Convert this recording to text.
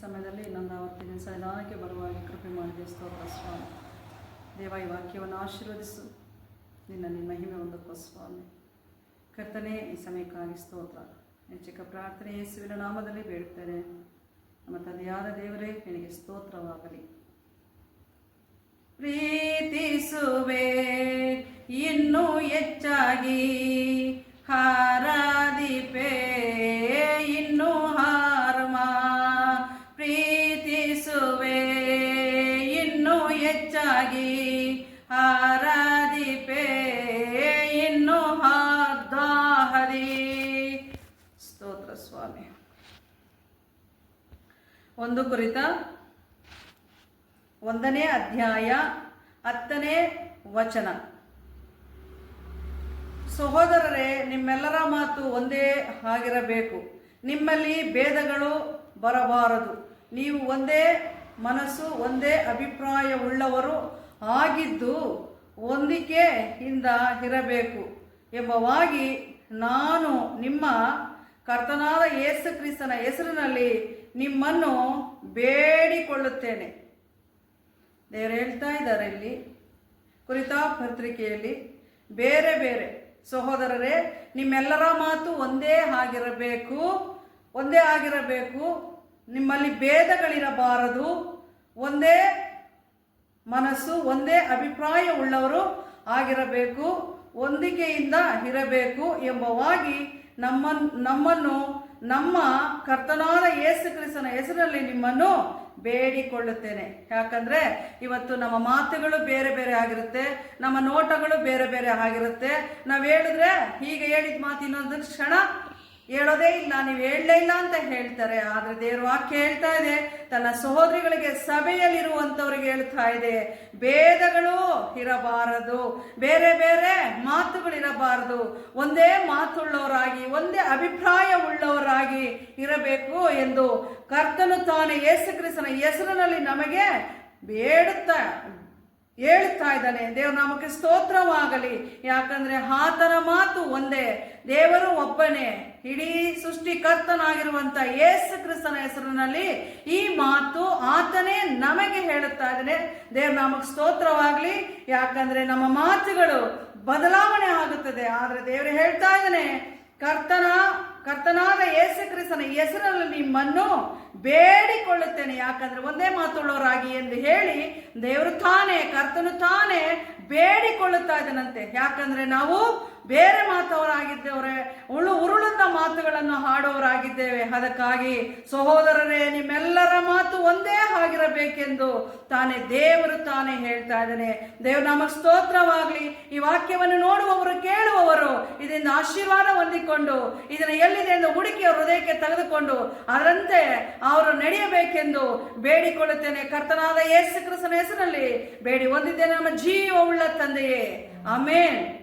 ಸಮಯದಲ್ಲಿ ನನ್ನ ಅವತ್ತಿನ ಸನ್ನಿಧಾನಕ್ಕೆ ಬರುವಾಗ ಕೃಪೆ ಮಾಡಿದೆ ಸ್ತೋತ್ರ ಸ್ವಾಮಿ. ದೇವ, ಈ ವಾಕ್ಯವನ್ನು ಆಶೀರ್ವದಿಸು. ನಿನ್ನ ನಿನ್ನ ಮಹಿಮೆ ಹೊಂದಕ್ಕೋ ಸ್ವಾಮಿ. ಕರ್ತನೆ, ಈ ಸಮಯಕ್ಕಾಗಿ ಸ್ತೋತ್ರ. ಹೆಚ್ಚಿಕ ಪ್ರಾರ್ಥನೆ ಯೇಸುವಿನ ನಾಮದಲ್ಲಿ ಬೇಡುತ್ತೇನೆ. ನಮ್ಮ ತಂದೆಯಾದ ದೇವರೇ, ನಿನಗೆ ಸ್ತೋತ್ರವಾಗಲಿ. ಪ್ರೀತಿಸುವೆ, ಇನ್ನೂ ಹೆಚ್ಚಾಗಿ ಹೆಚ್ಚಾಗಿ ಹಾರಾದಿಪೆ ಇನ್ನು ಹಾರ್ದಾಹರಿ ಸ್ತೋತ್ರ ಸ್ವಾಮಿ. ಒಂದು ಕುರಿತ ಒಂದನೇ ಅಧ್ಯಾಯ ಹತ್ತನೇ ವಚನ. ಸಹೋದರರೇ, ನಿಮ್ಮೆಲ್ಲರ ಮಾತು ಒಂದೇ ಆಗಿರಬೇಕು. ನಿಮ್ಮಲ್ಲಿ ಭೇದಗಳು ಬರಬಾರದು. ನೀವು ಒಂದೇ ಮನಸ್ಸು ಒಂದೇ ಅಭಿಪ್ರಾಯವುಳ್ಳವರು ಆಗಿದ್ದು ಹೊಂದಿಕೆಯಿಂದ ಇರಬೇಕು ಎಂಬವಾಗಿ ನಾನು ನಿಮ್ಮ ಕರ್ತನಾದ ಯೇಸು ಕ್ರಿಸ್ತನ ಹೆಸರಿನಲ್ಲಿ ನಿಮ್ಮನ್ನು ಬೇಡಿಕೊಳ್ಳುತ್ತೇನೆ. ದೇವರು ಹೇಳ್ತಾ ಇದ್ದಾರೆ ಇಲ್ಲಿ, ಕುರಿತಾ ಪತ್ರಿಕೆಯಲ್ಲಿ, ಬೇರೆ ಬೇರೆ ಸಹೋದರರೇ, ನಿಮ್ಮೆಲ್ಲರ ಮಾತು ಒಂದೇ ಆಗಿರಬೇಕು ಒಂದೇ ಆಗಿರಬೇಕು, ನಿಮ್ಮಲ್ಲಿ ಭೇದಗಳಿರಬಾರದು. ಒಂದೇ ಮನಸ್ಸು, ಒಂದೇ ಅಭಿಪ್ರಾಯ ಉಳ್ಳವರು ಆಗಿರಬೇಕು, ಹೊಂದಿಕೆಯಿಂದ ಇರಬೇಕು ಎಂಬವಾಗಿ ನಮ್ಮ ನಮ್ಮನ್ನು, ನಮ್ಮ ಕರ್ತನಾದ ಯೇಸು ಕ್ರಿಸ್ತನ ಹೆಸರಲ್ಲಿ ನಿಮ್ಮನ್ನು ಬೇಡಿಕೊಳ್ಳುತ್ತೇನೆ. ಯಾಕಂದ್ರೆ ಇವತ್ತು ನಮ್ಮ ಮಾತುಗಳು ಬೇರೆ ಬೇರೆ ಆಗಿರುತ್ತೆ, ನಮ್ಮ ನೋಟಗಳು ಬೇರೆ ಬೇರೆ ಆಗಿರುತ್ತೆ. ನಾವು ಹೇಳಿದ್ರೆ ಹೀಗೆ ಹೇಳಿದ ಮಾತು ಕ್ಷಣ ಹೇಳೋದೇ ಇಲ್ಲ, ನೀವು ಹೇಳಲೇ ಇಲ್ಲ ಅಂತ ಹೇಳ್ತಾರೆ. ಆದರೆ ದೇವರು ವಾಕ್ಯ ಹೇಳ್ತಾ ಇದೆ, ತನ್ನ ಸಹೋದರಿಗಳಿಗೆ ಸಭೆಯಲ್ಲಿರುವಂಥವ್ರಿಗೆ ಹೇಳ್ತಾ ಇದೆ, ಭೇದಗಳು ಇರಬಾರದು, ಬೇರೆ ಬೇರೆ ಮಾತುಗಳಿರಬಾರದು ಒಂದೇ ಮಾತುಳ್ಳವರಾಗಿ, ಒಂದೇ ಅಭಿಪ್ರಾಯ ಉಳ್ಳವರಾಗಿ ಇರಬೇಕು ಎಂದು ಕರ್ತನು ತಾನೇ ಯೇಸು ಹೆಸರಿನಲ್ಲಿ ನಮಗೆ ಬೇಡುತ್ತಾ ಹೇಳ್ತಾ ಇದ್ದಾನೆ, ದೇವ್ರ ನಾಮಕ್ಕೆ ಸ್ತೋತ್ರವಾಗಲಿ. ಯಾಕಂದ್ರೆ ಆತನ ಮಾತು ಒಂದೇ, ದೇವರು ಒಬ್ಬನೇ, ಇಡೀ ಸೃಷ್ಟಿಕರ್ತನಾಗಿರುವಂತ ಯೇಸು ಕ್ರಿಸ್ತನ ಹೆಸರಿನಲ್ಲಿ ಈ ಮಾತು ಆತನೇ ನಮಗೆ ಹೇಳುತ್ತಾ ಇದ್ದಾನೆ, ದೇವ್ರ ನಾಮಕ್ಕೆ ಸ್ತೋತ್ರವಾಗಲಿ. ಯಾಕಂದ್ರೆ ನಮ್ಮ ಮಾತುಗಳು ಬದಲಾವಣೆ ಆಗುತ್ತದೆ, ಆದ್ರೆ ದೇವರು ಹೇಳ್ತಾ ಇದ್ದಾನೆ, ಕರ್ತನ, ಕರ್ತನಾದ ಯೇಸು ಕ್ರಿಸ್ತನ ಹೆಸರಲ್ಲಿ ನಿಮ್ಮನ್ನು ಬೇಡಿಕೊಳ್ಳುತ್ತೇನೆ. ಯಾಕಂದ್ರೆ ಒಂದೇ ಮಾತುಳ್ಳವರಾಗಿ ಎಂದು ಹೇಳಿ ದೇವರು ತಾನೇ ಕರ್ತನು ತಾನೇ ಬೇಡಿಕೊಳ್ಳುತ್ತಾ ಇದ್ದಾನಂತೆ. ಯಾಕಂದ್ರೆ ನಾವು ಬೇರೆ ಮಾತವರಾಗಿದ್ದೇವ್ರೆ ಉಳು ಉರುಳುತ್ತ ಮಾತುಗಳನ್ನು ಹಾಡುವವರಾಗಿದ್ದೇವೆ ಅದಕ್ಕಾಗಿ ಸಹೋದರರೇ, ನಿಮ್ಮೆಲ್ಲರ ಮಾತು ಒಂದೇ ಆಗಿರಬೇಕೆಂದು ತಾನೇ ದೇವರು ತಾನೇ ಹೇಳ್ತಾ ಇದ್ದಾನೆ. ದೇವ್ರ ನಮ್ಮ ಸ್ತೋತ್ರವಾಗಲಿ, ಈ ವಾಕ್ಯವನ್ನು ನೋಡುವವರು, ಕೇಳುವವರು ಇದರಿಂದ ಆಶೀರ್ವಾದ ಹೊಂದಿಕೊಂಡು, ಇದನ್ನು ಎಲ್ಲಿದೆ ಎಂದು ಹುಡುಕಿ ಹೃದಯಕ್ಕೆ ತೆಗೆದುಕೊಂಡು, ಅದರಂತೆ ಅವರು ನಡೆಯಬೇಕೆಂದು ಬೇಡಿಕೊಳ್ಳುತ್ತೇನೆ. ಕರ್ತನಾದ ಯೇಸು ಕ್ರಿಸ್ತನ ಹೆಸರಲ್ಲಿ ಬೇಡಿ ಹೊಂದಿದ್ದೇನೆ ನಮ್ಮ ಜೀವವುಳ್ಳ ತಂದೆಯೇ. ಆಮೇನ್.